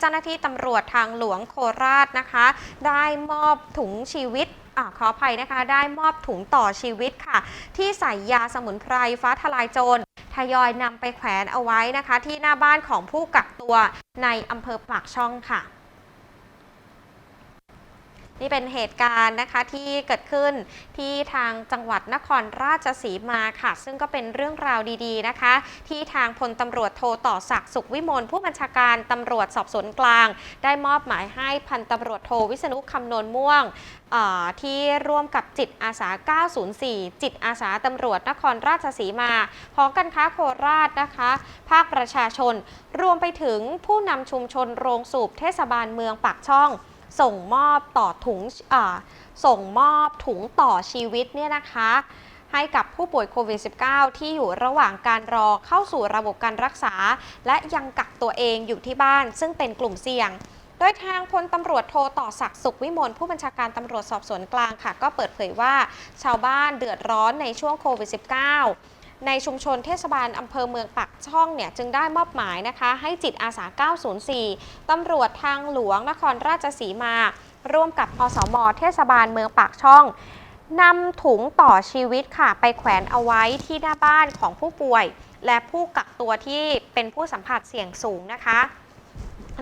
เจ้าหน้าที่ตำรวจทางหลวงโคราชนะคะ ได้มอบถุงชีวิตอขออภัยนะคะ ได้มอบถุงต่อชีวิตค่ะ ที่ใส่ยาสมุนไพรฟ้าทลายโจรทยอยนำไปแขวนเอาไว้นะคะ ที่หน้าบ้านของผู้กักตัวในอำเภอปากช่องค่ะ นี่เป็นเหตุการณ์นะคะที่เกิดขึ้นที่ทางจังหวัดนครราชสีมาค่ะ ซึ่งก็เป็นเรื่องราวดีๆนะคะ ที่ทางพลตำรวจโทต่อศักดิ์สุขวิมลผู้บัญชาการตำรวจสอบสวนกลาง ได้มอบหมายให้พันตำรวจโทวิษณุคำนวณม่วงที่ร่วมกับจิตอาสา 904 จิตอาสาตำรวจนครราชสีมาหอการค้าโคราชนะคะ ภาคประชาชน รวมไปถึงผู้นำชุมชนโรงสูบเทศบาลเมืองปากช่อง ส่งมอบต่อถุงส่งมอบถุงต่อชีวิตเนี่ยนะคะให้กับผู้ป่วยโควิด -19 ที่อยู่ระหว่างการรอเข้าสู่ระบบการรักษา และยังกักตัวเองอยู่ที่บ้าน ซึ่งเป็นกลุ่มเสี่ยง โดยทางพลตำรวจโทต่อศักดิ์สุขวิมลผู้บัญชาการตำรวจสอบสวนกลางค่ะ ก็เปิดเผยว่าชาวบ้านเดือดร้อนในช่วงโควิด -19 ในชุมชนเทศบาลอำเภอเมืองปากช่องเนี่ยจึงได้มอบหมายนะคะให้จิตอาสา 904 ตำรวจทางหลวงนครราชสีมา ร่วมกับอสมเทศบาลเมืองปากช่องนำถุงต่อชีวิตค่ะ ไปแขวนเอาไว้ที่หน้าบ้านของผู้ป่วย และผู้กักตัวที่เป็นผู้สัมผัสเสี่ยงสูงนะคะ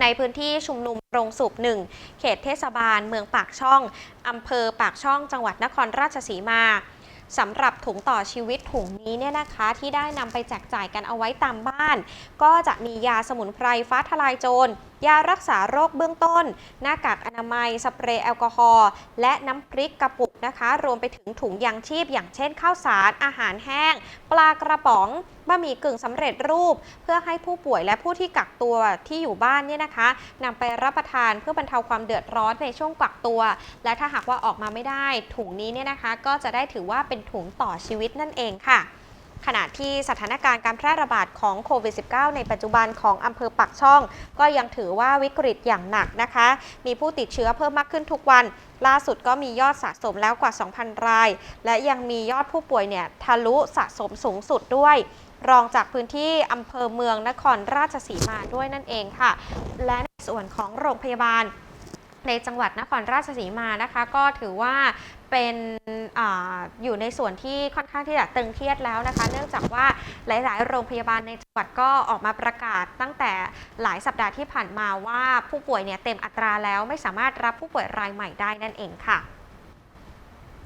ในพื้นที่ชุมนุมโรงสูบหนึ่งเขตเทศบาลเมืองปากช่องอำเภอปากช่องจังหวัดนครราชสีมา สำหรับถุงต่อชีวิตถุงนี้เนี่ยนะคะที่ได้นำไปแจกจ่ายกันเอาไว้ตามบ้าน ก็จะมียาสมุนไพรฟ้าทลายโจร ยารักษาโรคเบื้องต้น หน้ากากอนามัย สเปรย์แอลกอฮอล์และน้ำพริกกระปุกนะคะ รวมไปถึงถุงยางชีพ อย่างเช่นข้าวสาร อาหารแห้ง ปลากระป๋องบะหมี่กึ่งสำเร็จรูป เพื่อให้ผู้ป่วยและผู้ที่กักตัวที่อยู่บ้านเนี่ยนะคะนำไปรับประทานเพื่อบรรเทาความเดือดร้อนในช่วงกักตัว และถ้าหากว่าออกมาไม่ได้ ถุงนี้เนี่ยนะคะ ก็จะได้ถือว่าเป็นถุงต่อชีวิตนั่นเองค่ะ ขณะที่สถานการณ์การแพร่ระบาดของโควิด -19 ในปัจจุบันของอำเภอปักช่อง ก็ยังถือว่าวิกฤตอย่างหนักนะคะ มีผู้ติดเชื้อเพิ่มมากขึ้นทุกวัน ล่าสุดก็มียอดสะสมแล้วกว่า 2,000 ราย และยังมียอดผู้ป่วยเนี่ยทะลุสะสมสูงสุดด้วยรองจากพื้นที่อำเภอเมืองนครราชสีมาด้วยนั่นเองค่ะ และในส่วนของโรงพยาบาล ในจังหวัดนครราชสีมานะคะ ก็ถือว่าเป็นออยู่ในส่วนที่ค่อนข้างที่จะตึงเครียดแล้วนะคะ เนื่องจากว่าหลาย ๆ โรงพยาบาลในจังหวัดก็ออกมาประกาศตั้งแต่หลายสัปดาห์ที่ผ่านมาว่าผู้ป่วยเนี่ยเต็มอัตราแล้วไม่สามารถรับผู้ป่วยรายใหม่ได้นั่นเองค่ะ